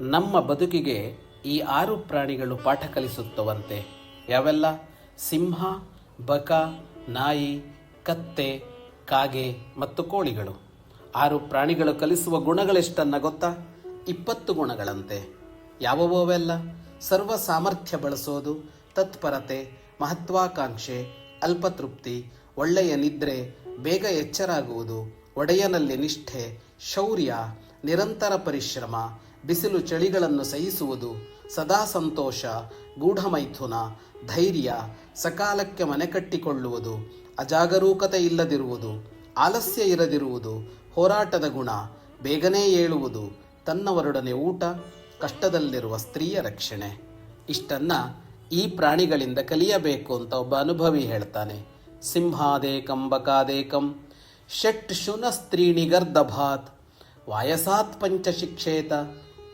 ನಮ್ಮ ಬದುಕಿಗೆ ಈ ಆರು ಪ್ರಾಣಿಗಳು ಪಾಠ ಕಲಿಸುತ್ತವಂತೆ. ಯಾವೆಲ್ಲ? ಸಿಂಹ, ಬಕ, ನಾಯಿ, ಕತ್ತೆ, ಕಾಗೆ ಮತ್ತು ಕೋಳಿಗಳು. ಆರು ಪ್ರಾಣಿಗಳು ಕಲಿಸುವ ಗುಣಗಳೆಷ್ಟನ್ನ ಗೊತ್ತಾ? ಇಪ್ಪತ್ತು ಗುಣಗಳಂತೆ. ಯಾವವು ಅವೆಲ್ಲ? ಸರ್ವ ಸಾಮರ್ಥ್ಯ ಬಳಸೋದು, ತತ್ಪರತೆ, ಮಹತ್ವಾಕಾಂಕ್ಷೆ, ಅಲ್ಪತೃಪ್ತಿ, ಒಳ್ಳೆಯ ನಿದ್ರೆ, ಬೇಗ ಎಚ್ಚರಾಗುವುದು, ಒಡೆಯನಲ್ಲಿ ನಿಷ್ಠೆ, ಶೌರ್ಯ, ನಿರಂತರ ಪರಿಶ್ರಮ ಬಿಸಿಲು ಚಳಿಗಳನ್ನು ಸಹಿಸುವುದು, ಸದಾ ಸಂತೋಷ, ಗೂಢಮೈಥುನ, ಧೈರ್ಯ, ಸಕಾಲಕ್ಕೆ ಮನೆ ಕಟ್ಟಿಕೊಳ್ಳುವುದು, ಅಜಾಗರೂಕತೆ ಇಲ್ಲದಿರುವುದು, ಆಲಸ್ಯ ಇರದಿರುವುದು, ಹೋರಾಟದ ಗುಣ, ಬೇಗನೆ ಏಳುವುದು, ತನ್ನವರೊಡನೆ ಊಟ, ಕಷ್ಟದಲ್ಲಿರುವ ಸ್ತ್ರೀಯ ರಕ್ಷಣೆ. ಇಷ್ಟನ್ನ ಈ ಪ್ರಾಣಿಗಳಿಂದ ಕಲಿಯಬೇಕು ಅಂತ ಒಬ್ಬ ಅನುಭವಿ ಹೇಳ್ತಾನೆ. ಸಿಂಹಾದೇಕಂ ಬಕಾದೇಕಂ ಷಟ್ ಶುನ ಸ್ತ್ರೀಣಿ ಗರ್ದಭಾತ್ ವಾಯಸಾತ್ ಪಂಚ ಶಿಕ್ಷೇತ